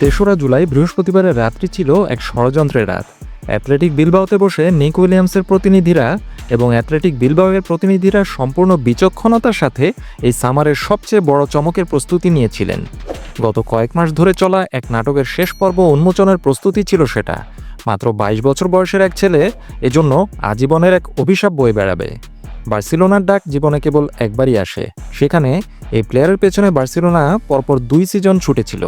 তেসরা জুলাই বৃহস্পতিবারের রাত্রি ছিল এক ষড়যন্ত্রের রাত। অ্যাথলেটিক বিলবাওতে বসে নিক উইলিয়ামসের প্রতিনিধিরা এবং অ্যাথলেটিক বিলবাওয়ের প্রতিনিধিরা সম্পূর্ণ বিচক্ষণতার সাথে এই সামারের সবচেয়ে বড় চমকের প্রস্তুতি নিয়েছিলেন। গত কয়েক মাস ধরে চলা এক নাটকের শেষ পর্ব উন্মোচনের প্রস্তুতি ছিল সেটা। মাত্র বাইশ বছর বয়সের এক ছেলে এজন্য আজীবনের এক অভিশাপ বয়ে বেড়াবে। বার্সেলোনার ডাক জীবনে কেবল একবারই আসে। সেখানে এই প্লেয়ারের পেছনে বার্সেলোনা পরপর দুই সিজন ছুটেছিল।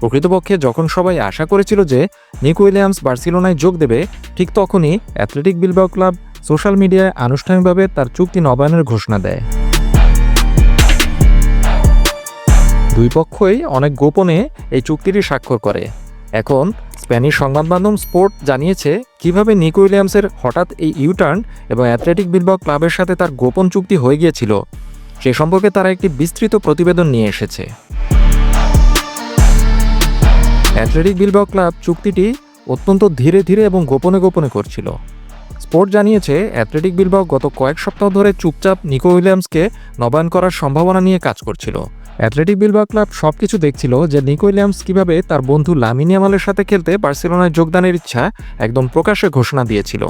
প্রকৃতপক্ষে যখন সবাই আশা করেছিল যে নিক উইলিয়ামস বার্সেলোনায় যোগ দেবে, ঠিক তখনই অ্যাথলেটিক বিলবাও ক্লাব সোশ্যাল মিডিয়ায় আনুষ্ঠানিকভাবে তার চুক্তি নবায়নের ঘোষণা দেয়। দুই পক্ষই অনেক গোপনে এই চুক্তিটি স্বাক্ষর করে। এখন স্প্যানিশ সংবাদ মাধ্যম স্পোর্ট জানিয়েছে কীভাবে নিক উইলিয়ামসের হঠাৎ এই ইউটার্ন এবং অ্যাথলেটিক বিলবাও ক্লাবের সাথে তার গোপন চুক্তি হয়ে গিয়েছিল, সে সম্পর্কে তারা একটি বিস্তৃত প্রতিবেদন নিয়ে এসেছে। অ্যাথলেটিক বিলবাও ক্লাব চুক্তিটি অত্যন্ত ধীরে ধীরে এবং গোপনে গোপনে করছিল। স্পোর্ট জানিয়েছে, অ্যাথলেটিক বিলবাও গত কয়েক সপ্তাহ ধরে চুপচাপ নিকো উইলিয়ামসকে নবায়ন করার সম্ভাবনা নিয়ে কাজ করছিল। অ্যাথলেটিক বিলবাও ক্লাব সব কিছু দেখছিল যে নিকো উইলিয়ামস কীভাবে তার বন্ধু লামিনিয়ামালের সাথে খেলতে বার্সেলোনায় যোগদানের ইচ্ছা একদম প্রকাশ্যে ঘোষণা দিয়েছিল।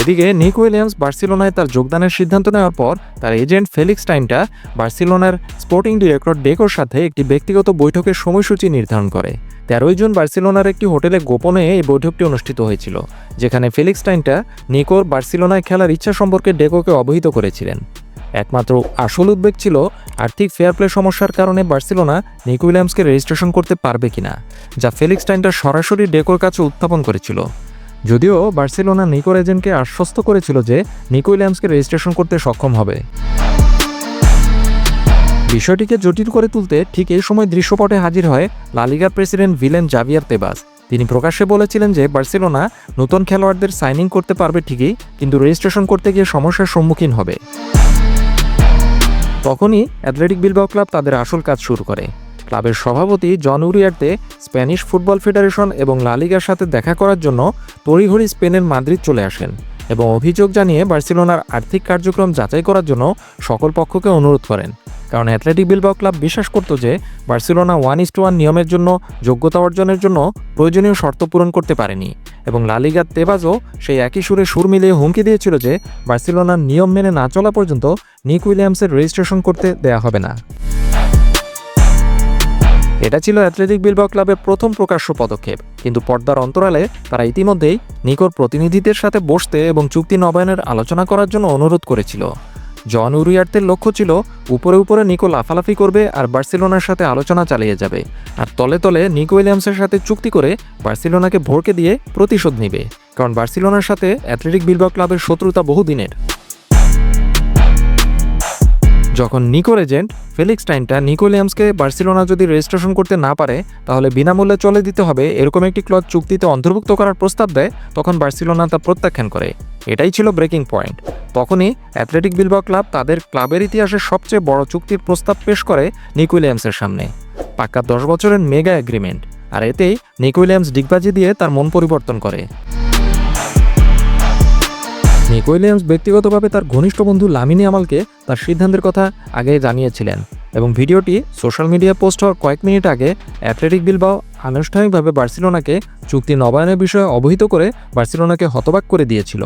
এদিকে নিক উইলিয়ামস বার্সেলোনায় তার যোগদানের সিদ্ধান্ত নেওয়ার পর তার এজেন্ট ফেলিক্স টাইনটা বার্সেলোনার স্পোর্টিং ডিরেক্টর ডেকোর সাথে একটি ব্যক্তিগত বৈঠকের সময়সূচি নির্ধারণ করে। তেরোই জুন বার্সেলোনার একটি হোটেলে গোপনে এই বৈঠকটি অনুষ্ঠিত হয়েছিল, যেখানে ফেলিক্স টাইনটা নিকোর বার্সেলোনায় খেলার ইচ্ছা সম্পর্কে ডেকোকে অবহিত করেছিলেন। একমাত্র আসল উদ্বেগ ছিল আর্থিক ফেয়ার প্লে সমস্যার কারণে বার্সেলোনা নিক উইলিয়ামসকে রেজিস্ট্রেশন করতে পারবে কিনা, যা ফেলিক্স টাইনটা সরাসরি ডেকোর কাছে উত্থাপন করেছিল। যদিও বার্সেলোনা নিকোর এজেন্টকে আশ্বস্ত করেছিল যে নিকো উইলিয়ামসকে রেজিস্ট্রেশন করতে সক্ষম হবে। বিষয়টিকে জটিল করে তুলতে ঠিক এই সময় দৃশ্যপটে হাজির হয় লালিগার প্রেসিডেন্ট ভিলেন জাভিয়ার তেবাস। তিনি প্রকাশ্যে বলেছিলেন যে বার্সেলোনা নতুন খেলোয়াড়দের সাইনিং করতে পারবে ঠিকই, কিন্তু রেজিস্ট্রেশন করতে গিয়ে সমস্যার সম্মুখীন হবে। তখনই অ্যাথলেটিক বিলবাও ক্লাব তাদের আসল কাজ শুরু করে। ক্লাবের সভাপতি Joan Uriarte Spanish football federation এবং লালিগার সাথে দেখা করার জন্য তড়িঘড়ি স্পেনের মাদ্রিদ চলে আসেন এবং অভিযোগ জানিয়ে বার্সেলোনার আর্থিক কার্যক্রম যাচাই করার জন্য সকল পক্ষকে অনুরোধ করেন। কারণ অ্যাথলেটিক বিলবাও ক্লাব বিশ্বাস করত যে Barcelona one is to one নিয়মের জন্য, যোগ্যতা অর্জনের জন্য প্রয়োজনীয় শর্ত পূরণ করতে পারেনি এবং লালিগার তেবাজও সেই একই সুরে সুর মিলিয়ে হুমকি দিয়েছিল যে বার্সেলোনার নিয়ম মেনে না চলা পর্যন্ত নিক উইলিয়ামসের রেজিস্ট্রেশন করতে দেয়া হবে না। এটা ছিল অ্যাথলেটিক বিলবাও ক্লাবের প্রথম প্রকাশ্য পদক্ষেপ। কিন্তু পর্দার অন্তরালে তারা ইতিমধ্যেই নিকোর প্রতিনিধিদের সাথে বসতে এবং চুক্তি নবায়নের আলোচনা করার জন্য অনুরোধ করেছিল। জন উরিয়ার্তের লক্ষ্য ছিল, উপরে উপরে নিকো লাফালাফি করবে আর বার্সেলোনার সাথে আলোচনা চালিয়ে যাবে। আর তলে তলে নিকো উইলিয়ামসের সাথে চুক্তি করে বার্সেলোনাকে ভরকে দিয়ে প্রতিশোধ নিবে। কারণ বার্সেলোনার সাথে অ্যাথলেটিক বিলবাও ক্লাবের শত্রুতা বহুদিনের। যখন নিকোর এজেন্ট ফেলিক্স টাইনটা নিকোলিয়ামসকে বার্সিলোনা যদি রেজিস্ট্রেশন করতে না পারে, তাহলে বিনামূল্যে চলে দিতে হবে। এরকম একটি ক্লজ চুক্তিতে অন্তর্ভুক্ত করার প্রস্তাব দেয়, তখন বার্সিলোনা তা প্রত্যাখ্যান করে। এটাই ছিল ব্রেকিং পয়েন্ট। তখনই অ্যাথলেটিক বিলবাও ক্লাব তাদের ক্লাবের ইতিহাসে সবচেয়ে বড় চুক্তির প্রস্তাব পেশ করে নিক উইলিয়ামসের সামনে। পাক্কা দশ বছরের মেগা এগ্রিমেন্ট। আর এতেই নিক উইলিয়ামস ডিগবাজি দিয়ে তার মন পরিবর্তন করে। নিক উইলিয়ামস ব্যক্তিগতভাবে তার ঘনিষ্ঠ বন্ধু লামিনী আমালকে তার সিদ্ধান্তের কথা আগে জানিয়েছিলেন এবং ভিডিওটি সোশ্যাল মিডিয়া পোস্ট হওয়ার কয়েক মিনিট আগে অ্যাথলেটিক বিলবাও আনুষ্ঠানিকভাবে বার্সিলোনাকে চুক্তি নবায়নের বিষয়ে অবহিত করে বার্সিলোনাকে হতবাক করে দিয়েছিল।